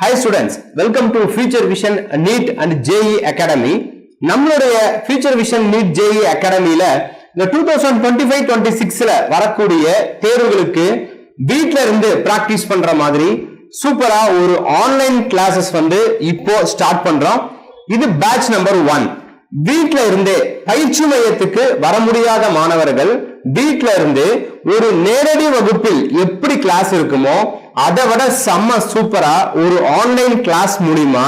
Hi students welcome to future vision NEET and JEE academy நம்மளுடைய future vision NEET JEE அகாடமியில இந்த two thousand twenty five twenty சிக்ஸ்ல வரக்கூடிய தேர்வுகளுக்கு வீட்டில இருந்து பிராக்டிஸ் பண்ற மாதிரி சூப்பரா ஒரு ஆன்லைன் கிளாஸஸ் வந்து இப்போ ஸ்டார்ட் பண்றோம். இது பேட்ச் நம்பர் ஒன் வீட்டில இருந்தே பயிற்சி மையத்துக்கு வர முடியாத மாணவர்கள் வீட்டில இருந்து ஒரு நேரடி வகுப்பில் எப்படி கிளாஸ் இருக்குமோ அதை விட செம்ம சூப்பரா ஒரு ஆன்லைன் கிளாஸ் மூலியமா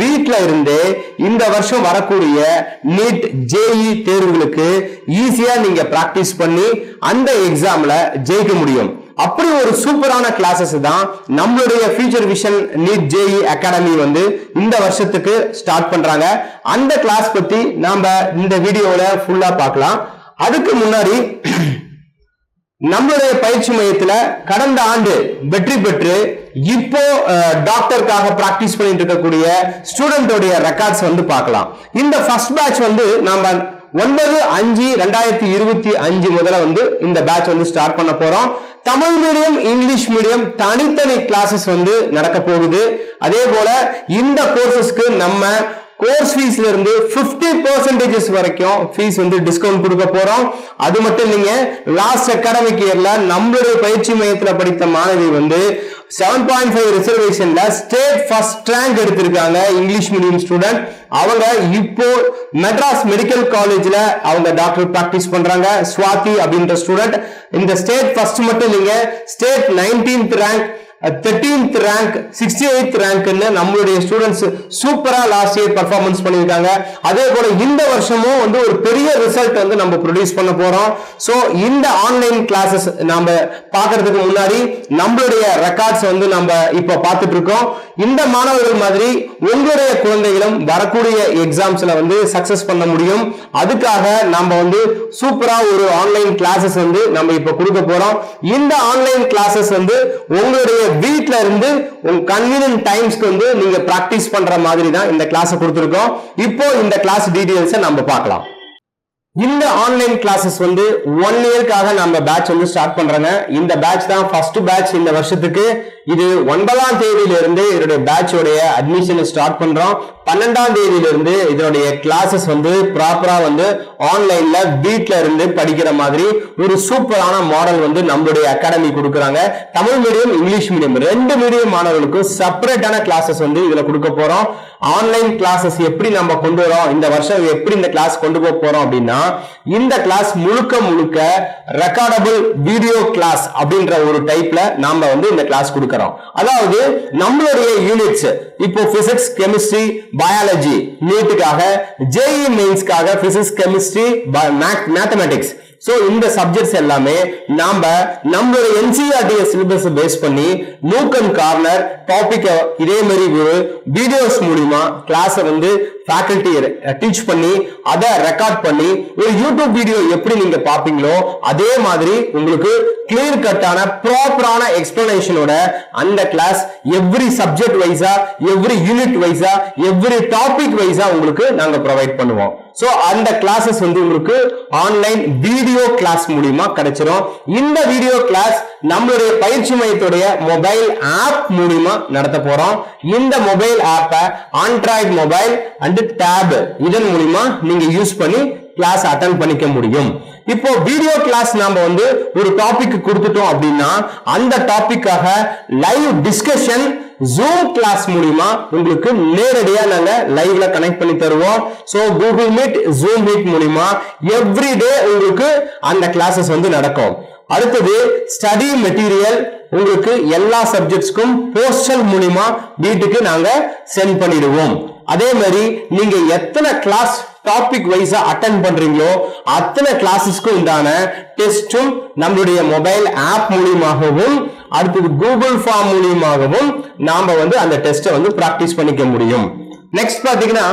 வீட்டில் இருந்தே இந்த வருஷம் வரக்கூடிய நீட் ஜேஇ தேர்வுகளுக்கு ஈஸியா நீங்க பிராக்டிஸ் பண்ணி அந்த எக்ஸாம்ல ஜெயிக்க முடியும். அப்படி ஒரு சூப்பரான கிளாஸஸ் தான் நம்மளுடைய future vision NEET JEE academy வந்து இந்த வருஷத்துக்கு ஸ்டார்ட் பண்றாங்க. அந்த கிளாஸ் பத்தி நாம இந்த வீடியோல ஃபுல்லா பார்க்கலாம். அதுக்கு முன்னாடி நம்மளுடைய பயிற்சி மையத்துல கடந்த ஆண்டு வெற்றி பெற்று இப்போ டாக்டருக்காக பிராக்டிஸ் பண்ணிட்டு இருக்கக்கூடிய ஸ்டூடெண்டோடைய ரெக்கார்ட்ஸ் வந்து பார்க்கலாம். இந்த ஃபர்ஸ்ட் பேட்ச் வந்து நாம ஒன்பது அஞ்சு ரெண்டாயிரத்தி இருபத்தி அஞ்சு முதல்ல வந்து இந்த பேட்ச் வந்து ஸ்டார்ட் பண்ண போறோம். தமிழ் மீடியம் இங்கிலீஷ் மீடியம் தனித்தனி கிளாஸஸ் வந்து நடக்க போகுது. அதே போல இந்த கோர்சஸ்க்கு நம்ம கோர்ஸ் ஃபீஸ்ல இருந்து 50% பர்சன்டேஜஸ் வரைக்கும் ஃபீஸ் வந்து டிஸ்கவுண்ட் கொடுக்க போறோம். அது மட்டும் இல்லைங்க லாஸ்ட் அகாடமிக் இயர்ல நம்மளுடைய பயிற்சி மையத்துல படித்த மாணவி வந்து செவன் பாயிண்ட் ஃபைவ் ரிசர்வேஷன்ல ஸ்டேட் ஃபர்ஸ்ட் ரேங்க் எடுத்திருக்காங்க இங்கிலீஷ் மீடியம் ஸ்டூடெண்ட் அவங்க இப்போ மெட்ராஸ் மெடிக்கல் காலேஜ்ல அவங்க டாக்டர் பிராக்டிஸ் பண்றாங்க ஸ்வாதி அப்படின்ற ஸ்டூடெண்ட் இந்த ஸ்டேட் ஃபர்ஸ்ட் மட்டும் இல்லைங்க state nineteenth rank thirteenth rank sixty eighth ரேங்க்னு நம்மளுடைய ஸ்டூடெண்ட்ஸ் சூப்பராக லாஸ்ட் இயர் பர்ஃபார்மன்ஸ் பண்ணியிருக்காங்க. அதே போல இந்த வருஷமும் வந்து ஒரு பெரிய ரிசல்ட் வந்து நம்ம ப்ரொடியூஸ் பண்ண போகிறோம் ஸோ இந்த ஆன்லைன் கிளாஸஸ் நம்ம பார்க்கறதுக்கு முன்னாடி நம்மளுடைய ரெக்கார்ட்ஸ் வந்து நம்ம இப்போ பார்த்துட்டு இருக்கோம் இந்த மாணவர்கள் மாதிரி உங்களுடைய குழந்தைகளும் வரக்கூடிய எக்ஸாம்ஸில் வந்து சக்ஸஸ் பண்ண முடியும். அதுக்காக நம்ம வந்து சூப்பராக ஒரு ஆன்லைன் கிளாஸஸ் வந்து நம்ம இப்போ கொடுக்க போகிறோம் இந்த ஆன்லைன் கிளாஸஸ் வந்து உங்களுடைய வீட்ல இருந்து உங்க கன்வீனியன்ட் டைம்ஸ்க்கு வந்து நீங்க பிராக்டிஸ் பண்ற மாதிரி தான் இந்த கிளாஸ் கொடுத்துருக்கோம். இப்போ இந்த கிளாஸ் டீடைல்ஸை நம்ம பார்க்கலாம். இந்த ஆன்லைன் கிளாஸஸ் வந்து ஒன் இயர்க்காக நம்ம பேட்ச் வந்து ஸ்டார்ட் பண்றாங்க. இந்த பேட்ச் தான் ஃபர்ஸ்ட் பேட்ச் இந்த வருஷத்துக்கு இது ஒன்பதாம் தேதியிலிருந்து இதனுடைய பேட்சோடைய அட்மிஷன் ஸ்டார்ட் பண்றோம். பன்னெண்டாம் தேதியிலிருந்து இதனுடைய கிளாஸஸ் வந்து ப்ராப்பரா வந்து ஆன்லைன்ல வீட்ல இருந்து படிக்கிற மாதிரி ஒரு சூப்பரான மாடல் வந்து நம்மளுடைய அகாடமி கொடுக்குறாங்க. தமிழ் மீடியம் இங்கிலீஷ் மீடியம் ரெண்டு மீடியம் மாணவர்களுக்கும் செப்பரேட்டான கிளாஸஸ் வந்து இதுல கொடுக்க போறோம். ஆன்லைன் கிளாஸஸ் எப்படி நம்ம கொண்டு வரோம்? இந்த வருஷம் எப்படி இந்த கிளாஸ் கொண்டு போக போறோம் அப்படின்னா இந்த கிளாஸ் முழுக்க முழுக்க ரெக்கார்டபிள் வீடியோ கிளாஸ் அப்படின்ற ஒரு டைப்ல நாம வந்து இந்த கிளாஸ் இருக்கிறோம் அதாவது நம்மளுடைய யூனிட்ஸ் இப்போ பிசிக்ஸ் கெமிஸ்ட்ரி பயாலஜி நீட்டுக்காக ஜேஇ மெயின்ஸ்க்காக பிசிக்ஸ் கெமிஸ்ட்ரி மேத்தமெட்டிக்ஸ் சோ இந்த சப்ஜெக்ட்ஸ் எல்லாமே நாம நம்மளோட என்சிஆர்டி சிலபஸ் பேஸ் பண்ணி நூக் அண்ட் கார்னர் டாபிக் இதே மாதிரி ஒரு வீடியோஸ் மூலியமா கிளாஸை வந்து ஃபேக்கல்டி டீச் பண்ணி அதை ரெக்கார்ட் பண்ணி ஒரு யூடியூப் வீடியோ எப்படி நீங்க பாப்பீங்களோ அதே மாதிரி உங்களுக்கு கிளியர் கட்டான ப்ராப்பரான எக்ஸ்பிளனேஷனோட அந்த கிளாஸ் எவ்ரி சப்ஜெக்ட் வைஸா எவ்ரி யூனிட் வைஸா எவ்ரி டாபிக் வைஸா உங்களுக்கு நாங்க ப்ரொவைட் பண்ணுவோம். ஸோ அந்த கிளாஸஸ் வந்து உங்களுக்கு ஆன்லைன் வீடியோ கிளாஸ் மூலியமா கிடைச்சிரும். இந்த வீடியோ கிளாஸ் நம்மளுடைய பயிற்சி மையத்துடைய மொபைல் ஆப் மூலியமா நடத்த போறோம். இந்த மொபைல் ஆப்பை ஆண்ட்ராய்டு மொபைல் அண்ட் டேப் இதன் மூலியமா நீங்க யூஸ் பண்ணி கிளாஸ் அட்டன் பண்ணிக்க முடியும். இப்போ வீடியோ கிளாஸ் நாம வந்து ஒரு டாபிக் கொடுத்துட்டோம் அப்படின்னா அந்த டாபிக்காக லைவ் டிஸ்கஷன் ஜூம் கிளாஸ் மூலியமா உங்களுக்கு நேரடியா நாங்க லைவ்ல கனெக்ட் பண்ணி தருவோம். So Google meet zoom meet மூலியமா எவ்ரி டே உங்களுக்கு அந்த கிளாஸஸ் வந்து நடக்கும். அடுத்தது ஸ்டடி மெட்டீரியல் உங்களுக்கு எல்லா சப்ஜெக்ட்ஸ்க்கும் போஸ்டல் மூலியமா வீட்டுக்கு நாங்க சென்ட் பண்ணிடுவோம். அதே மாதிரி நீங்க எத்தனை கிளாஸ் டாபிக் வைஸா அட்டன் பண்றீங்களோ அத்தனை கிளாஸஸ்க்கும் உண்டான டெஸ்டும் நம்மளுடைய மொபைல் ஆப் மூலியமாகவும் அடுத்தது கூகுள் ஃபார்ம் மூலியமாகவும் நாம வந்து அந்த டெஸ்ட்டை வந்து பிராக்டிஸ் பண்ணிக்க முடியும். நெக்ஸ்ட் பாத்தீங்கன்னா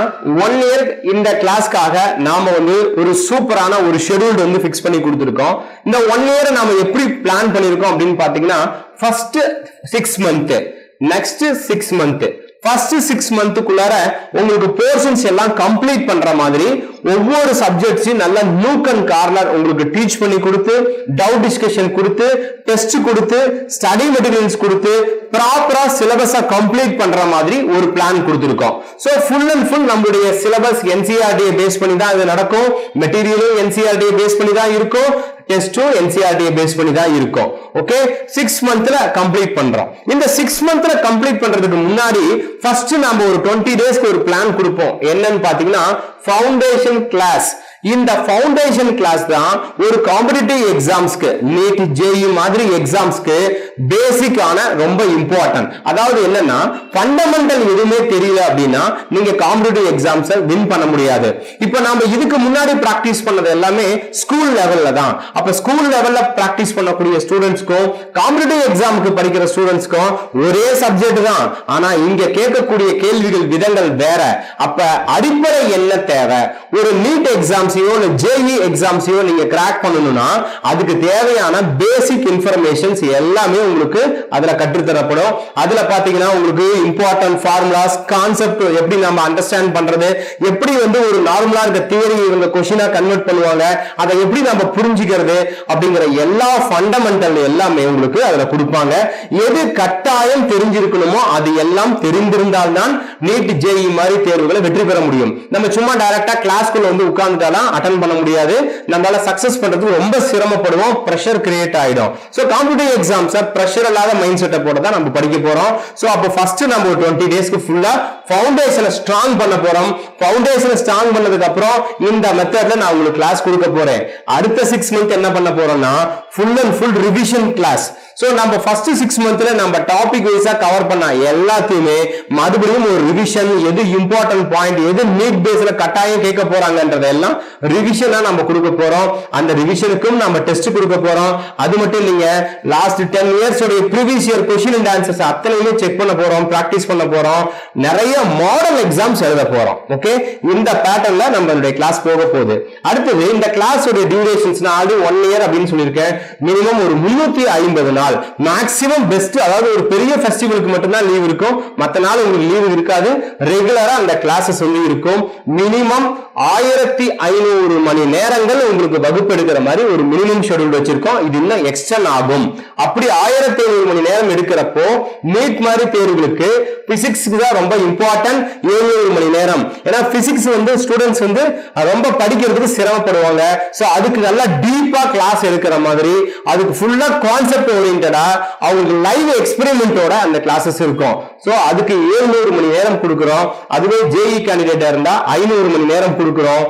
ஒன் இயர் இந்த கிளாஸ்க்காக நாம வந்து ஒரு சூப்பரான ஒரு ஷெடியூல்டு வந்து ஃபிக்ஸ் பண்ணி கொடுத்துருக்கோம். இந்த ஒன் இயர் நாம எப்படி பிளான் பண்ணிருக்கோம் அப்படின்னு பாத்தீங்கன்னா first six month next six month first six மந்த்துக்குள்ளார உங்களுக்கு போர்ஷன்ஸ் எல்லாம் கம்ப்ளீட் பண்ற மாதிரி ஒவ்வொரு சப்ஜெக்ட்ஸையும் நல்ல நூக் அண்ட் கார்னர் உங்களுக்கு டீச் பண்ணி கொடுத்து டவுட் டிஸ்கஷன் கொடுத்து டெஸ்ட் கொடுத்து ஸ்டடி மெட்டீரியல்ஸ் கொடுத்து ப்ராப்பரா சிலபஸை கம்ப்ளீட் பண்ற மாதிரி ஒரு பிளான் கொடுத்துருக்கோம். ஸோ ஃபுல் அண்ட் ஃபுல் நம்மளுடைய சிலபஸ் என்சிஆர்டியை பேஸ் பண்ணி தான் இது நடக்கும். மெட்டீரியலும் என்சிஆர்டியை பேஸ் பண்ணி தான் இருக்கும். டெஸ்ட்டும் என்சிஆர்டியை பேஸ் பண்ணி தான் இருக்கும். ஓகே சிக்ஸ் மந்த்ல கம்ப்ளீட் பண்றோம். இந்த சிக்ஸ் மந்த்ல கம்ப்ளீட் பண்றதுக்கு முன்னாடி ஃபர்ஸ்ட் நம்ம ஒரு டுவெண்ட்டி டேஸ்க்கு ஒரு பிளான் கொடுப்போம். என்னன்னு பாத்தீங்கன்னா ஃபவுண்டேஷன் கிளாஸ் இந்த ஃபவுண்டேஷன் கிளாஸ் தான் ஒரு காம்படிட்டிவ் எக்ஸாம்ஸ்க்கு நீட் ஜேஇ மாதிரி எக்ஸாம்ஸ்க்கு பேசிக்கான ரொம்ப இம்பார்ட்டன்ட் அதாவது என்னன்னா ஃபண்டமெண்டல் எதுவுமே தெரியல அப்படின்னா நீங்க காம்படிட்டிவ் எக்ஸாம்ஸை வின் பண்ண முடியாது. இப்போ நாம இதுக்கு முன்னாடி பிராக்டிஸ் பண்ணது எல்லாமே ஸ்கூல் லெவல்ல தான். அப்ப ஸ்கூல் லெவல்ல பிராக்டிஸ் பண்ணக்கூடிய ஸ்டூடெண்ட்ஸ்க்கும் காம்படிட்டிவ் எக்ஸாமுக்கு படிக்கிற ஸ்டூடெண்ட்ஸ்க்கும் ஒரே சப்ஜெக்ட் தான். ஆனா இங்க கேட்கக்கூடிய கேள்விகள் விதங்கள் வேற. அப்ப அடிப்படை என்ன தேவை? ஒரு நீட் எக்ஸாம்ஸையோ இல்லை ஜேஇ எக்ஸாம்ஸையோ நீங்க கிராக் பண்ணணும்னா அதுக்கு தேவையான பேசிக் இன்ஃபர்மேஷன்ஸ் எல்லாமே உங்களுக்கு அதுல கற்றுத்தரப்படும். அதுல பாத்தீங்கன்னா உங்களுக்கு இம்பார்ட்டன்ட் ஃபார்முலாஸ் கான்செப்ட் எப்படி நம்ம அண்டர்ஸ்டாண்ட் பண்றது எப்படி வந்து ஒரு நார்மலா இருக்க தியரி இவங்க கொஷினா கன்வெர்ட் பண்ணுவாங்க அதை எப்படி நம்ம புரிஞ்சுக்கிறது அப்படிங்கிற எல்லா ஃபண்டமெண்டல் எல்லாமே உங்களுக்கு அதுல கொடுப்பாங்க. எது கட்டாயம் தெரிஞ்சிருக்கணுமோ அது எல்லாம் தெரிந்திருந்தால்தான் நீட் ஜேஇ மாதிரி தேர்வுகளை வெற்றி பெற முடியும். நம்ம சும்மா டைரக்டா கிளாஸ்க்குள்ள வந்து உட்கார்ந்துட்டாலாம் அட்டன் பண்ண முடியாது. நம்மளால சக்சஸ் பண்றதுக்கு ரொம்ப சிரமப்படுவோம் ப்ரெஷர் கிரியேட் ஆயிடும். சோ காம்படிட்டிவ் எக்ஸாம்ஸ் பிரஷர் இல்லாத மைண்ட் செட்டை போட தான் நம்ம படிக்க போறோம். சோ அப்போ ஃபர்ஸ்ட் நம்ம ஒரு டுவெண்ட்டி டேஸ்க்கு ஃபுல்லா ஃபவுண்டேஷனை ஸ்ட்ராங் பண்ண போறோம். ஃபவுண்டேஷனை ஸ்ட்ராங் பண்ணதுக்கு அப்புறம் இந்த மெத்தட்ல நான் உங்களுக்கு கிளாஸ் கொடுக்க போறேன். அடுத்த சிக்ஸ் மந்த் என்ன பண்ண போறோம்னா full and full revision class so நம்ம ஃபர்ஸ்ட் சிக்ஸ் மந்த்ல நம்ம டாபிக் வைஸா கவர் பண்ண எல்லாத்தையுமே மறுபடியும் ஒரு ரிவிஷன் எது இம்பார்ட்டன்ட் பாயிண்ட் எது நீட் பேஸ்ல கட்டாயம் கேட்க போறாங்கன்றதெல்லாம் ரிவிஷனா நம்ம கொடுக்க போறோம். அந்த ரிவிஷனுக்கும் நம்ம டெஸ்ட் கொடுக்க போறோம். அது மட்டும் இல்லைங்க லாஸ்ட் டென் இயர்ஸ் உடைய previous year question and answers அத்தனையுமே செக் பண்ண போறோம் பிராக்டிஸ் பண்ண போறோம். நிறைய மாடல் எக்ஸாம்ஸ் எழுத போறோம் ஓகே இந்த பேட்டர்ன்ல நம்மளுடைய கிளாஸ் போக போகுது. அடுத்தது இந்த கிளாஸ் உடைய டியூரேஷன்ஸ் நான் ஆல்ரெடி ஒன் இயர் அப்படின்னு சொல்லியிருக்கேன். மினிமம் ஒரு முன்னூத்தி ஐம்பது நாள். மேக்ஸிமம் பெஸ்ட் அதாவது ஒரு பெரிய ஃபெஸ்டிவலுக்கு மட்டும்தான் லீவ் இருக்கும். மற்ற நாள் உங்களுக்கு லீவ் இருக்காது. ரெகுலரா அந்த கிளாஸஸ் வந்து இருக்கும் மினிமம் ஆயிரத்தி ஐநூறு மணி நேரங்கள் உங்களுக்கு வகுப்பு எடுக்கிற மாதிரி ஒரு மினிமம் ஷெடியூல் வச்சிருக்கோம். இது இன்னும் எக்ஸ்டன் ஆகும். அப்படி ஆயிரத்தி ஐநூறு மணி நேரம் எடுக்கிறப்போ நீட் மாதிரி தேர்வுகளுக்கு பிசிக்ஸ்க்கு தான் ரொம்ப இம்பார்ட்டன்ட் ஏழு மணி நேரம். ஏன்னா பிசிக்ஸ் வந்து ஸ்டூடெண்ட்ஸ் வந்து ரொம்ப படிக்கிறதுக்கு சிரமப்படுவாங்க. ஸோ அதுக்கு நல்லா டீப்பா கிளாஸ் எடுக்கிற மாதிரி அதுக்கு ஃபுல்லா கான்செப்ட் ஓரியன்டா அவங்களுக்கு லைவ் எக்ஸ்பெரிமெண்டோட அந்த கிளாஸஸ் இருக்கும். ஸோ அதுக்கு 700 மணி நேரம் கொடுக்கிறோம். அதுவே ஜேஇ கேண்டிடேட்டா இருந்தா ஐநூறு மணி நேரம் கொடுக்கிறோம்.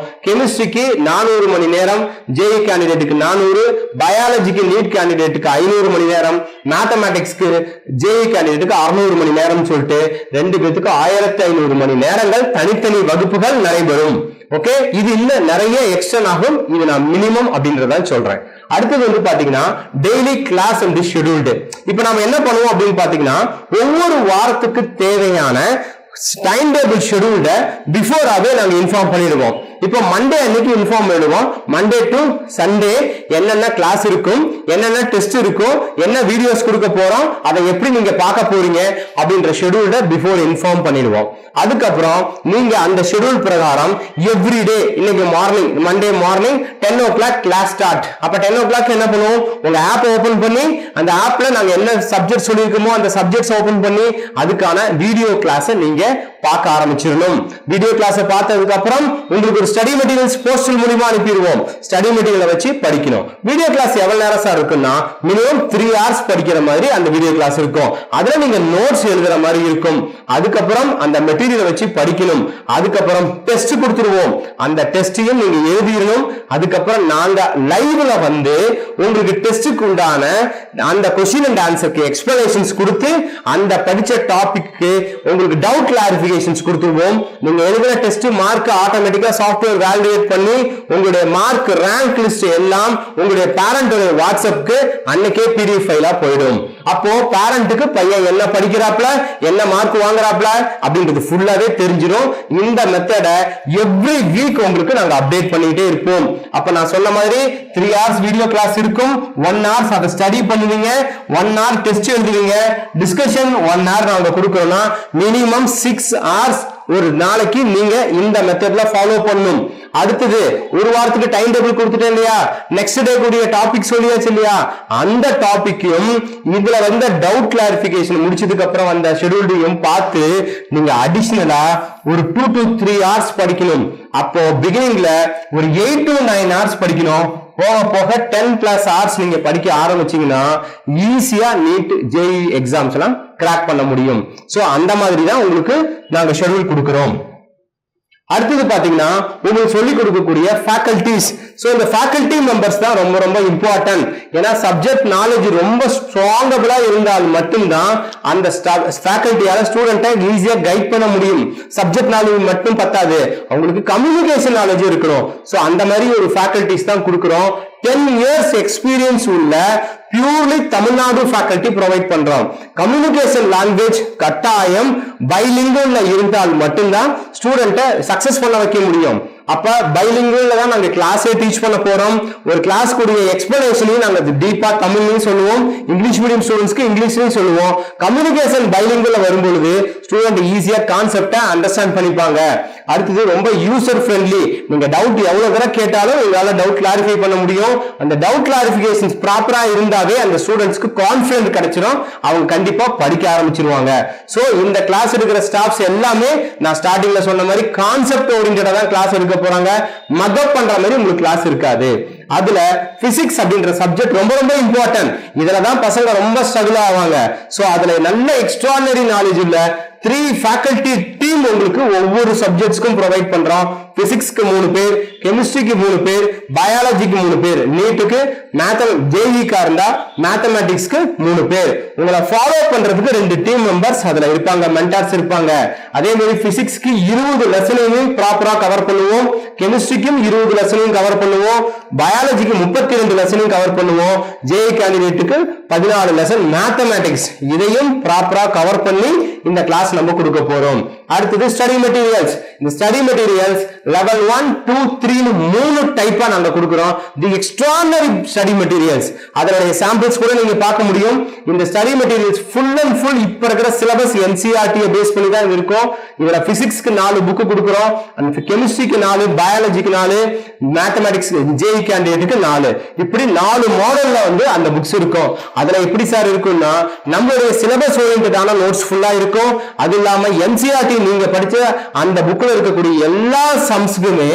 கெமிஸ்ட்ரிக்கு நானூறு மணி நேரம் ஜேஇ கேண்டிடேட்டுக்கு நானூறு பயாலஜிக்கு நீட் கேண்டிடேட்டுக்கு ஐநூறு மணி நேரம் மேத்தமேட்டிக்ஸ்க்கு ஜேஇ கேண்டிடேட்டுக்கு அறுநூறு மணி நேரம் சொல்லிட்டு ரெண்டு பேத்துக்கு ஆயிரத்தி ஐநூறு மணி நேரங்கள் தனித்தனி வகுப்புகள் நடைபெறும். ஓகே இது இன்னும் நிறைய எக்ஸ்டன் ஆகும். இது நான் மினிமம் அப்படின்றத சொல்றேன். அடுத்தது வந்து பாத்தீங்கன்னா டெய்லி கிளாஸ் வந்து ஷெட்யூல்டு இப்போ நாம என்ன பண்ணுவோம் அப்படின்னு பாத்தீங்கன்னா ஒவ்வொரு வாரத்துக்கு தேவையான டைம் டேபிள் ஷெடியூல்ட பிஃபோராகவே நாங்க இன்ஃபார்ம் பண்ணிடுவோம். இப்போ மண்டே அன்னைக்கு இன்ஃபார்ம் பண்ணிடுவோம் மண்டே டு சண்டே என்னென்ன கிளாஸ் இருக்கும் என்னென்ன டெஸ்ட் இருக்கும் என்ன வீடியோஸ் கொடுக்க போறோம் அதை எப்படி நீங்க பார்க்க போறீங்க அப்படின்ற ஷெட்யூல்ட பிஃபோர் இன்ஃபார்ம் பண்ணிடுவோம். அதுக்கப்புறம் நீங்க அந்த ஷெட்யூல் பிரகாரம் எவ்ரி டே இன்னைக்கு morning Monday morning ten o'clock class start அப்ப டென் ஓ கிளாக் என்ன பண்ணுவோம்? உங்க ஆப் ஓபன் பண்ணி அந்த ஆப்ல நாங்க என்ன சப்ஜெக்ட் சொல்லியிருக்கோமோ அந்த சப்ஜெக்ட்ஸ் ஓபன் பண்ணி அதுக்கான வீடியோ கிளாஸை நீங்க பார்க்க ஆரம்பிச்சிடணும். வீடியோ கிளாஸை பார்த்ததுக்கு அப்புறம் உங்களுக்கு ஒரு ஸ்டடி மெட்டீரியல்ஸ் போஸ்டல் மூலியமா அனுப்பிடுவோம். ஸ்டடி மெட்டீரியலை வச்சு படிக்கணும். வீடியோ கிளாஸ் எவ்வளவு நேரம் சார் இருக்குன்னா மினிமம் த்ரீ ஹவர்ஸ் படிக்கிற மாதிரி அந்த வீடியோ கிளாஸ் இருக்கும். அதுல நீங்க நோட்ஸ் எழுதுற மாதிரி இருக்கும். அதுக்கப்புறம் அந்த மெட்டீரியலை வச்சு படிக்கணும். அதுக்கப்புறம் டெஸ்ட் கொடுத்துருவோம். அந்த டெஸ்டையும் நீங்க எழுதிடணும். அதுக்கப்புறம் நாங்க லைவ்ல வந்து உங்களுக்கு டெஸ்ட்டுக்கு உண்டான அந்த கொஸ்டின் அண்ட் ஆன்சருக்கு எக்ஸ்பிளனேஷன்ஸ் கொடுத்து அந்த படிச்ச டாபிக்கு உங்களுக்கு டவுட் கிளாரிபிகேஷன்ஸ் கொடுத்துருவோம். நீங்க எழுதுற டெஸ்ட் மார்க் ஆட்டோமேட்டிக்கா சாஃப்ட் சாஃப்ட்வேர் வேலிடேட் பண்ணி உங்களுடைய மார்க் ரேங்க் லிஸ்ட் எல்லாம் உங்களுடைய பேரண்டோட வாட்ஸ்அப்க்கு அன்னைக்கே பிடிஎஃப் ஃபைலா போயிடும். அப்போ பேரண்ட்டுக்கு பையன் என்ன படிக்கிறாப்ல என்ன மார்க் வாங்குறாப்ல அப்படின்றது ஃபுல்லாவே தெரிஞ்சிடும் இந்த மெத்தடை எவ்ரி வீக் உங்களுக்கு நாங்க அப்டேட் பண்ணிட்டே இருப்போம். அப்ப நான் சொன்ன மாதிரி த்ரீ ஹவர்ஸ் வீடியோ கிளாஸ் இருக்கும். ஒன் ஹவர்ஸ் அதை ஸ்டடி பண்ணுவீங்க. ஒன் ஹவர் டெஸ்ட் எழுதுவீங்க. டிஸ்கஷன் ஒன் ஹவர் நாங்க கொடுக்கறோம்னா மினிமம் சிக்ஸ் ஹவர்ஸ் ஒரு நாளைக்கு நீங்க இந்த மெத்தட்ல ஃபாலோ பண்ணணும். அடுத்தது ஒரு வாரத்துக்கு டைம் டேபிள் கொடுத்துட்டேன் இல்லையா? நெக்ஸ்ட் டே கூடிய டாபிக் சொல்லியாச்சு இல்லையா? அந்த டாபிக்கையும் இதுல வந்த டவுட் கிளாரிபிகேஷன் முடிச்சதுக்கு அப்புறம் வந்த ஷெடியூல்டையும் பார்த்து நீங்க அடிஷனலா ஒரு டூ டு த்ரீ ஹவர்ஸ் படிக்கணும். அப்போ பிகினிங்ல ஒரு எயிட் டு நைன் ஹவர்ஸ் படிக்கணும். போக போக டென் பிளஸ் ஹவர்ஸ் நீங்க படிக்க ஆரம்பிச்சீங்கன்னா ஈஸியா நீட் ஜேஇ எக்ஸாம்ஸ் எல்லாம் கிராக் பண்ண முடியும். சோ அந்த மாதிரி தான் உங்களுக்கு நாங்க ஷெடியூல் கொடுக்கிறோம். அடுத்தது பாத்தீங்கன்னா உங்களுக்கு சொல்லிக் கொடுக்கக்கூடிய ஃபேக்கல்டிஸ் ஸோ இந்த ஃபேக்கல்டி மெம்பர்ஸ் தான் ரொம்ப ரொம்ப இம்பார்ட்டன்ட் ஏன்னா சப்ஜெக்ட் நாலேஜ் ரொம்ப ஸ்ட்ராங்கபிளாக இருந்தால் மட்டும்தான் அந்த ஃபேக்கல்ட்டியால் ஸ்டூடெண்ட்டை ஈஸியாக கைட் பண்ண முடியும். சப்ஜெக்ட் நாலேஜ் மட்டும் பத்தாது. அவங்களுக்கு கம்யூனிகேஷன் நாலேஜ் இருக்கணும். ஸோ அந்த மாதிரி ஒரு ஃபேக்கல்டிஸ் தான் கொடுக்குறோம். டென் இயர்ஸ் எக்ஸ்பீரியன்ஸ் உள்ள பியூர்லி தமிழ்நாடு ஃபேக்கல்டி ப்ரொவைட் பண்றோம். கம்யூனிகேஷன் லாங்குவேஜ் கட்டாயம் பைலிங்குவல்ல இருந்தால் மட்டும்தான் ஸ்டூடெண்ட்டை சக்சஸ் பண்ண வைக்க முடியும். அப்ப பைலிங்குவல்ல தான் நாங்க கிளாஸே டீச் பண்ண போறோம். ஒரு கிளாஸ் கூடிய எக்ஸ்பிளனேஷனையும் நாங்க டீப்பா தமிழ்லையும் சொல்லுவோம். இங்கிலீஷ் மீடியம் ஸ்டூடெண்ட்ஸ்க்கு இங்கிலீஷ்லையும் சொல்லுவோம். கம்யூனிகேஷன் பைலிங்குவல்ல வரும்பொழுது ஸ்டூடெண்ட் ஈஸியா கான்செப்டை அண்டர்ஸ்டாண்ட் பண்ணிப்பாங்க. அடுத்தது ரொம்ப யூசர் ஃப்ரெண்ட்லி நீங்க டவுட் எவ்வளவு தடவை கேட்டாலும் உங்களால டவுட் கிளாரிஃபை பண்ண முடியும். அந்த டவுட் கிளாரிபிகேஷன் ப்ராப்பரா இருந்தாவே அந்த ஸ்டூடெண்ட்ஸ்க்கு கான்பிடன்ட் கிடைச்சிடும் அவங்க கண்டிப்பா படிக்க ஆரம்பிச்சிருவாங்க. சோ இந்த கிளாஸ் எடுக்கிற ஸ்டாஃப்ஸ் எல்லாமே நான் ஸ்டார்டிங்ல சொன்ன மாதிரி கான்செப்ட் ஓரியன்டா தான் கிளாஸ் எடுக்க போறாங்க. மதப் பண்ற மாதிரி உங்களுக்கு கிளாஸ் இருக்காது. அதுல பிசிக்ஸ் அப்படின்ற சப்ஜெக்ட் ரொம்ப ரொம்ப இம்பார்ட்டன்ட் இதுல தான் பசங்க ரொம்ப ஸ்ட்ரகிள் ஆவாங்க. ஸோ அதுல நல்ல எக்ஸ்ட்ரானரி நாலேஜ் உள்ள த்ரீ ஃபேக்கல்டி டீம் உங்களுக்கு ஒவ்வொரு சப்ஜெக்ட்ஸ்க்கும் ப்ரொவைட் பண்றோம். பிசிக்ஸ்க்கு மூணு பேர் கெமிஸ்ட்ரிக்கு மூணு பேர் பயாலஜிக்கு மூணு பேர். நீட்டுக்கு மேத்த ஜேஇக்கா இருந்தா மேத்தமேட்டிக்ஸ்க்கு மூணு பேர். உங்களை ஃபாலோ பண்றதுக்கு ரெண்டு டீம் மெம்பர்ஸ் அதுல இருப்பாங்க மென்டார்ஸ் இருப்பாங்க. அதே மாதிரி பிசிக்ஸ்க்கு இருபது லெசனையும் ப்ராப்பரா கவர் பண்ணுவோம். கெமிஸ்ட்ரிக்கும் இருபது லெசனையும் கவர் பண்ணுவோம். பயாலஜிக்கு முப்பத்தி ரெண்டு லெசனையும் கவர் பண்ணுவோம். ஜேஇ கேண்டிடேட்டுக்கு பதினாலு லெசன் மேத்தமேட்டிக்ஸ் இதையும் ப்ராப்பரா கவர் பண்ணி இந்த கிளாஸ் நம்ம கொடுக்க போறோம். அடுத்தது ஸ்டடி மெட்டீரியல்ஸ் இந்த study materials level one two த்ரீன்னு மூணு டைப்பா நாங்க கொடுக்குறோம். தி எக்ஸ்ட்ரானரி ஸ்டடி மெட்டீரியல்ஸ் அதனுடைய சாம்பிள்ஸ் கூட நீங்க பார்க்க முடியும். இந்த study materials full and full இப்ப இருக்கிற சிலபஸ் என்சிஆர்டியை பேஸ் பண்ணி தான் இருக்கும். இதுல பிசிக்ஸ்க்கு நாலு புக்கு கொடுக்குறோம். அண்ட் கெமிஸ்ட்ரிக்கு நாலு பயாலஜிக்கு நாலு மேத்தமேட்டிக்ஸ் ஜேஇ வேண்டியதுக்கு நாலு. இப்படி நாலு மாடல்ல வந்து அந்த புக்ஸ் இருக்கும். அதுல எப்படி சார் இருக்கும்னா நம்மளுடைய சிலபஸ் ஓரியன்டான நோட்ஸ் ஃபுல்லா இருக்கும். அது இல்லாம என்சிஆர்டி நீங்க படிச்ச அந்த புக்ல இருக்கக்கூடிய எல்லா சம்ஸ்க்குமே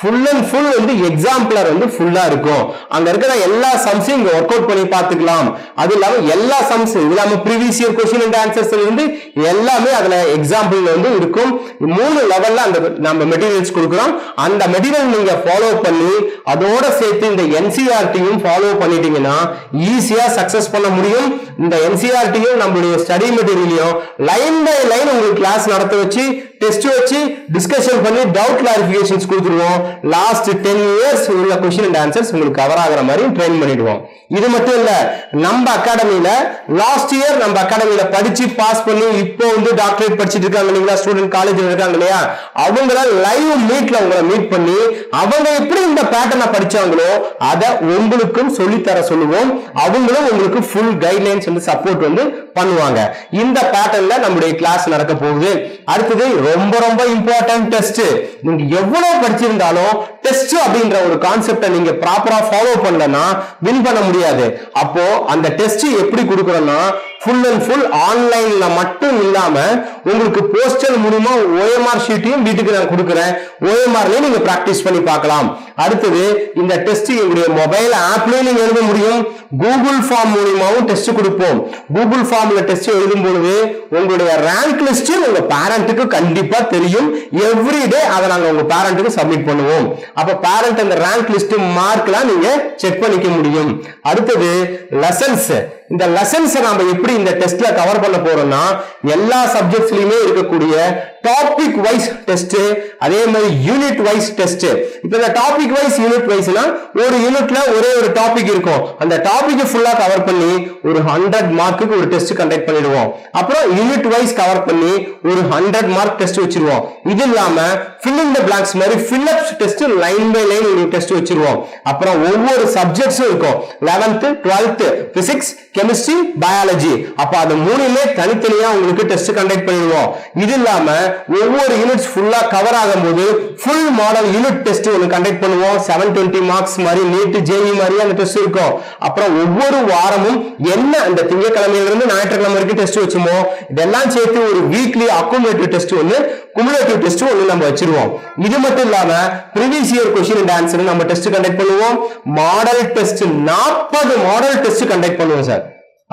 ஃபுல் அண்ட் ஃபுல் வந்து எக்ஸாம்பிளர் வந்து ஃபுல்லா இருக்கும். அங்க இருக்கிற எல்லா சம்ஸையும் இங்க ஒர்க் அவுட் பண்ணி பார்த்துக்கலாம். அது இல்லாம எல்லா சம்ஸ் இது இல்லாம previous year question and answers இருந்து எல்லாமே அதுல எக்ஸாம்பிள் வந்து இருக்கும். மூணு லெவல்ல அந்த நம்ம மெட்டீரியல்ஸ் கொடுக்குறோம். அந்த மெட்டீரியல் நீங்க ஃபாலோ பண்ணி அதோட சேர்த்து இந்த என்சிஆர்டியும் ஃபாலோ பண்ணிட்டீங்கன்னா ஈஸியா சக்சஸ் பண்ண முடியும். இந்த என்சிஆர்டியும் நம்மளுடைய ஸ்டடி மெட்டீரியலையும் லைன் பை லைன் உங்களுக்கு கிளாஸ் நடத்த வச்சு டெஸ்ட் வச்சு டிஸ்கஷன் பண்ணி டவுட் கிளாரிபிகேஷன்ஸ் கொடுத்துருவோம். லாஸ்ட் டென் இயர்ஸ் உள்ள கொஸ்டின் அண்ட் ஆன்சர்ஸ் உங்களுக்கு கவர் ஆகிற மாதிரி ட்ரெயின் பண்ணிடுவோம். இது மட்டும் இல்ல நம்ம அகாடமியில லாஸ்ட் இயர் நம்ம அகாடமியில படிச்சு பாஸ் பண்ணி இப்போ வந்து டாக்டரேட் படிச்சுட்டு இருக்காங்க இல்லைங்களா? ஸ்டூடெண்ட் காலேஜ் இருக்காங்க இல்லையா? அவங்கள லைவ் மீட்ல உங்களை மீட் பண்ணி அவங்க எப்படி இந்த பேட்டர்னை படிச்சாங்களோ அதை உங்களுக்கும் சொல்லித்தர சொல்லுவோம். அவங்களும் உங்களுக்கு ஃபுல் கைட்லைன்ஸ் வந்து சப்போர்ட் வந்து பண்ணுவாங்க. இந்த பேட்டர்ன்ல நம்முடைய கிளாஸ் நடக்க போகுது. அடுத்தது ரொம்ப ரொம்ப இம்பார்ட்டன்ட் டெஸ்ட் நீங்க எவ்வளவு படிச்சிருந்தாலும் டெஸ்ட் அப்படின்ற ஒரு கான்செப்டை நீங்க ப்ராப்பரா ஃபாலோ பண்ணலன்னா வின் பண்ண முடியாது. அப்போ அந்த டெஸ்ட் எப்படி கொடுக்கறோம்னா ஃபுல் அண்ட் ஃபுல் ஆன்லைன்ல மட்டும் இல்லாம உங்களுக்கு போஸ்டல் மூலமா ஓஎம்ஆர் ஷீட்டையும் வீட்டுக்கு நான் கொடுக்குறேன். ஓஎம்ஆர்லயே நீங்க பிராக்டிஸ் பண்ணி பார்க்கலாம். அடுத்தது இந்த டெஸ்ட் எங்களுடைய மொபைல் ஆப்லயும் நீங்க எழுத முடியும். கூகுள் ஃபார்ம் மூலியமாவும் டெஸ்ட் கொடுப்போம். கூகுள் ஃபார்ம்ல டெஸ்ட் எழுதும் பொழுது உங்களுடைய ரேங்க் லிஸ்ட் உங்க பேரண்ட்டுக்கு கண்டிப்பா தெரியும். எவ்ரி டே அதை நாங்க உங்க பேரண்ட்டுக்கு சப்மிட் பண்ணுவோம். அப்ப பேரண்ட் அந்த ரேங்க் லிஸ்ட் மார்க்லாம் நீங்க செக் பண்ணிக்க முடியும். அடுத்தது லெசன்ஸ் இந்த லெசன்ஸை நாம எப்படி இந்த டெஸ்ட்ல கவர் பண்ண போறோம்னா எல்லா சப்ஜெக்ட்ஸ்லயுமே இருக்கக்கூடிய டாபிக் வைஸ் டெஸ்ட் அதே மாதிரி யூனிட் வைஸ் டெஸ்ட் இப்போ இந்த டாபிக் வைஸ் யூனிட் வைஸ்னா ஒரு யூனிட்ல ஒரே ஒரு டாபிக் இருக்கும். அந்த டாபிக் ஃபுல்லா கவர் பண்ணி ஒரு ஹண்ட்ரட் மார்க்குக்கு ஒரு டெஸ்ட் கண்டக்ட் பண்ணிடுவோம். அப்புறம் யூனிட் வைஸ் கவர் பண்ணி ஒரு ஹண்ட்ரட் மார்க் டெஸ்ட் வச்சிருவோம். இது இல்லாம ஃபில் இன் த பிளாக்ஸ் மாதிரி fillups up test line by line ஒரு டெஸ்ட் வச்சிருவோம். அப்புறம் ஒவ்வொரு சப்ஜெக்ட்ஸும் இருக்கும். 11th 12th physics chemistry biology அப்ப அது மூணுமே தனித்தனியா உங்களுக்கு டெஸ்ட் கண்டக்ட் பண்ணிடுவோம். இது இல்லாம ஒவ்வொரு யூனிட்ஸ் ஃபுல்லா கவர் ஆகும்போது ஃபுல் மாடல் யூனிட் டெஸ்ட் ஒன்று கண்டக்ட் பண்ணுவோம். செவன் டுவெண்ட்டி மார்க்ஸ் மாதிரி நீட் ஜேஇ மாதிரி அந்த டெஸ்ட் இருக்கும். அப்புறம் ஒவ்வொரு வாரமும் என்ன அந்த திங்கட்கிழமையிலிருந்து ஞாயிற்றுக்கிழமை வரைக்கும் டெஸ்ட் வச்சுமோ இதெல்லாம் சேர்த்து ஒரு வீக்லி அக்குமுலேட்டிவ் டெஸ்ட் ஒன்று குமுலேட்டிவ் டெஸ்ட் ஒன்று நம்ம வச்சிருவோம். இது மட்டும் இல்லாம previous year question and answer நம்ம டெஸ்ட் கண்டக்ட் பண்ணுவோம். மாடல் டெஸ்ட் நாற்பது மாடல் டெஸ்ட் கண்டக்ட் பண்ணுவோம் சார்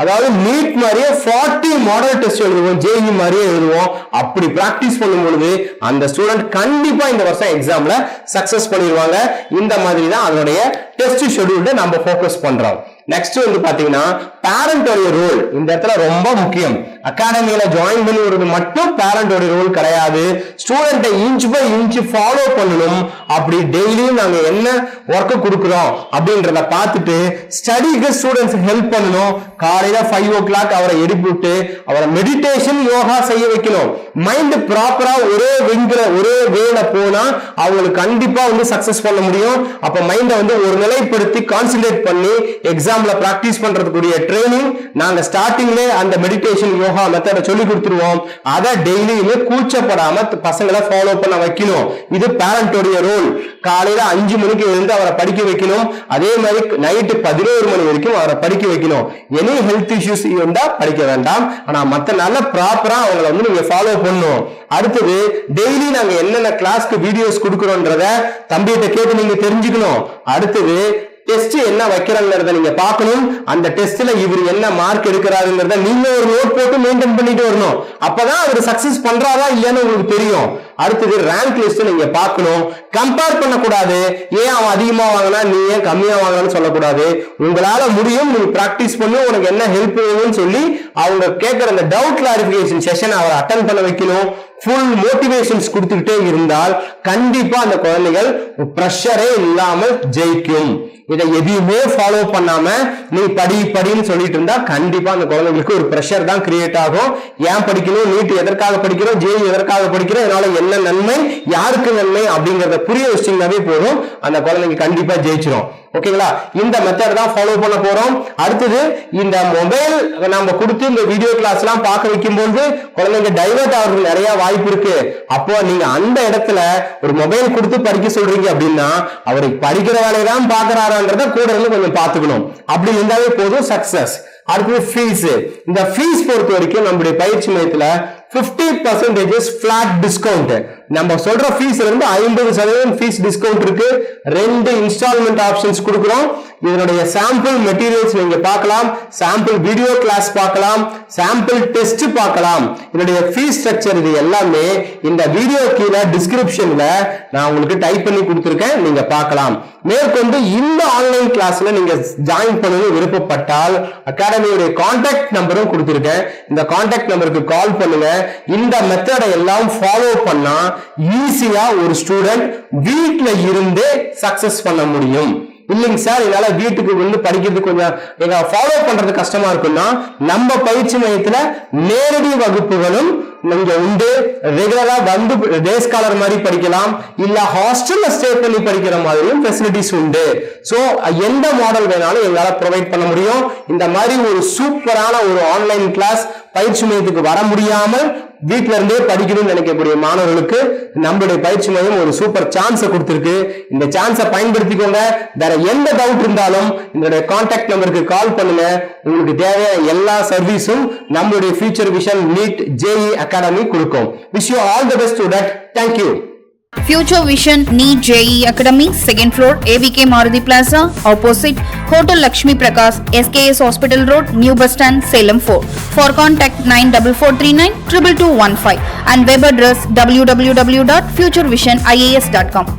அதாவது நீட் மாதிரியே ஃபார்ட்டி மாடல் டெஸ்ட் எழுதுவோம் ஜேஇ மாதிரியே எழுதுவோம். அப்படி பிராக்டிஸ் பண்ணும் பொழுது அந்த ஸ்டூடெண்ட் கண்டிப்பா இந்த வருஷம் எக்ஸாம்ல சக்சஸ் பண்ணிடுவாங்க இந்த மாதிரி தான் அதனுடைய டெஸ்ட் ஷெடியூல்ட நம்ம ஃபோக்கஸ் பண்றோம். நெக்ஸ்ட் வந்து பாத்தீங்கன்னா பேரண்டோடைய ரோல் இந்த இடத்துல ரொம்ப முக்கியம். அகாடமியில ஜாயின் பண்ணி விடுறது மட்டும் பேரண்டோட ரோல் கிடையாது. ஸ்டூடெண்ட்டை இன்ச் பை இன்ச் ஃபாலோ பண்ணணும். அப்படி டெய்லியும் நாங்க என்ன ஒர்க் கொடுக்குறோம் அப்படின்றத பார்த்துட்டு ஸ்டடிக்கு ஸ்டூடெண்ட்ஸ் ஹெல்ப் பண்ணணும். காலையில ஃபைவ் ஓ கிளாக் அவரை எழுப்பிவிட்டு அவரை மெடிடேஷன் யோகா செய்ய வைக்கணும். மைண்ட் ப்ராப்பரா ஒரே விங்கில ஒரே வேல போனா அவங்களுக்கு கண்டிப்பா வந்து சக்சஸ் பண்ண முடியும். அப்ப மைண்டை வந்து ஒரு நிலைப்படுத்தி கான்சென்ட்ரேட் பண்ணி எக்ஸாம்ல பிராக்டிஸ் பண்றதுக்குரிய ட்ரைனிங் நாங்க ஸ்டார்டிங்ல அந்த மெடிடேஷன் யோகா மெத்தட சொல்லி கொடுத்துருவோம். அதை டெய்லியுமே கூச்சப்படாம பசங்களை ஃபாலோ பண்ண வைக்கணும். இது பேரண்டோடைய ரோல் காலையில அஞ்சு மணிக்கு எழுந்து அவரை படிக்க வைக்கணும். அதே மாதிரி நைட்டு பதினோரு மணி வரைக்கும் அவரை படிக்க வைக்கணும். எனி ஹெல்த் இஷ்யூஸ் இருந்தா படிக்க வேண்டாம். ஆனா மத்த நல்ல ப்ராப்பரா அவங்களை வந்து நீங்க ஃபாலோ பண்ணணும். அடுத்தது டெய்லி நாங்க என்னென்ன கிளாஸ்க்கு வீடியோஸ் கொடுக்குறோன்றத தம்பிகிட்ட கேட்டு நீங்க தெரிஞ்சுக்கணும். அடுத்தது டெஸ்ட் என்ன வைக்கிறாங்கிறத நீங்க பார்க்கணும். அந்த டெஸ்ட்ல இவர் என்ன மார்க் எடுக்கிறாருங்கிறத நீங்க ஒரு நோட் போட்டு மெயின்டைன் பண்ணிட்டு வரணும். அப்பதான் அவர் சக்சஸ் பண்றாரா இல்லையான்னு உங்களுக்கு தெரியும். அடுத்தது ரேங்க் லிஸ்ட் நீங்க பார்க்கணும். கம்பேர் பண்ணக்கூடாது. ஏன் அவன் அதிகமா வாங்கினா நீ ஏன் கம்மியா வாங்கினான்னு சொல்லக்கூடாது. உங்களால முடியும். நீங்க பிராக்டிஸ் பண்ணி உனக்கு என்ன ஹெல்ப் வேணும்னு சொல்லி அவங்க கேட்கிற அந்த டவுட் கிளாரிபிகேஷன் செஷன் அவரை அட்டன் பண்ண வைக்கணும். ஃபுல் மோட்டிவேஷன்ஸ் கொடுத்துக்கிட்டே இருந்தால் கண்டிப்பா அந்த குழந்தைகள் ப்ரெஷரே இல்லாமல் ஜெயிக்கும். இதை எதையுமே ஃபாலோ பண்ணாம நீ படி படின்னு சொல்லிட்டு இருந்தா கண்டிப்பா அந்த குழந்தைங்களுக்கு ஒரு ப்ரெஷர் தான் கிரியேட் ஆகும். ஏன் படிக்கணும்? நீட் எதற்காக படிக்கிறோம்? ஜேஇ எதற்காக படிக்கிறோம்? இதனால என்ன நன்மை? யாருக்கு நன்மை? அப்படிங்கறத புரிய வச்சிங்கனாவே போதும். அந்த குழந்தைங்க கண்டிப்பா ஜெயிச்சிரும். ஓகேங்களா? இந்த மெத்தட் தான் ஃபாலோ பண்ண போறோம். அடுத்தது இந்த மொபைல் நம்ம கொடுத்து இந்த வீடியோ கிளாஸ் எல்லாம் பார்க்க வைக்கும்போது குழந்தைங்க டைவர்ட் ஆகிறதுக்கு நிறைய வாய்ப்பு இருக்கு. அப்போ நீங்க அந்த இடத்துல ஒரு மொபைல் கொடுத்து படிக்க சொல்றீங்க அப்படின்னா அவருக்கு படிக்கிற வேலையை தான் பாக்குறாரான்றத கூட இருந்து கொஞ்சம் பாத்துக்கணும் அப்படி இருந்தாலே போதும் சக்சஸ் அடுத்தது ஃபீஸ் இந்த ஃபீஸ் பொறுத்த வரைக்கும் நம்முடைய பயிற்சி மையத்துல 50 பர்சன்டேஜஸ் பிளாட் டிஸ்கவுண்ட் நம்ம சொல்ற ஃபீஸ்ல இருந்து ஐம்பது சதவீதம் ஃபீஸ் டிஸ்கவுண்ட் இருக்கு. ரெண்டு இன்ஸ்டால்மெண்ட் ஆப்ஷன்ஸ் கொடுக்குறோம். இதனுடைய சாம்பிள் மெட்டீரியல்ஸ் நீங்க பார்க்கலாம். சாம்பிள் வீடியோ கிளாஸ் பார்க்கலாம். சாம்பிள் டெஸ்ட் பார்க்கலாம். இதனுடைய ஃபீஸ் ஸ்ட்ரக்சர் இது எல்லாமே இந்த வீடியோ கீழே டிஸ்கிரிப்ஷன்ல நான் உங்களுக்கு டைப் பண்ணி கொடுத்துருக்கேன். நீங்க பார்க்கலாம். மேற்கொண்டு இந்த ஆன்லைன் கிளாஸ்ல நீங்க ஜாயின் பண்ணணும் விருப்பப்பட்டால் அகாடமியுடைய கான்டாக்ட் நம்பரும் கொடுத்துருக்கேன். இந்த கான்டாக்ட் நம்பருக்கு கால் பண்ணுங்க. இந்த மெத்தடை எல்லாம் ஃபாலோ பண்ணா ஈஸியா ஒரு ஸ்டூடெண்ட் வீட்டில் இருந்தே சக்சஸ் பண்ண முடியும். இல்லைங்க சார் என்னால வீட்டுக்கு வந்து படிக்கிறது கொஞ்சம் நீங்க ஃபாலோ பண்றது கஷ்டமா இருக்குன்னா நம்ம பயிற்சி மையத்துல நேரடி வகுப்புகளும் இங்க உண்டு. ரெகுலரா வந்து டே ஸ்காலர் மாதிரி படிக்கலாம். இல்ல ஹாஸ்டல்ல ஸ்டே பண்ணி படிக்கிற மாதிரியும் ஃபெசிலிட்டிஸ் உண்டு. சோ எந்த மாடல் வேணாலும் எங்களால ப்ரொவைட் பண்ண முடியும். இந்த மாதிரி ஒரு சூப்பரான ஒரு ஆன்லைன் கிளாஸ் பயிற்சி மையத்துக்கு வர முடியாமல் வீட்ல இருந்தே படிக்கணும்னு நினைக்கக்கூடிய மாணவர்களுக்கு நம்மளுடைய பயிற்சி மையம் ஒரு சூப்பர் சான்ஸை கொடுத்துருக்கு. இந்த சான்ஸை பயன்படுத்திக்கோங்க. வேற எந்த டவுட் இருந்தாலும் என்னுடைய கான்டாக்ட் நம்பருக்கு கால் பண்ணுங்க. உங்களுக்கு தேவையான எல்லா சர்வீஸும் நம்மளுடைய future vision NEET JEE academy கொடுக்கும். Wish you all the best student thank you future vision NEET JEE academy second floor AVK Maruti plaza opposite hotel Lakshmi Prakash SKS hospital road new bus stand Salem four four contact nine double four three nine triple two one five and web address WWW dot future vision IAS dot com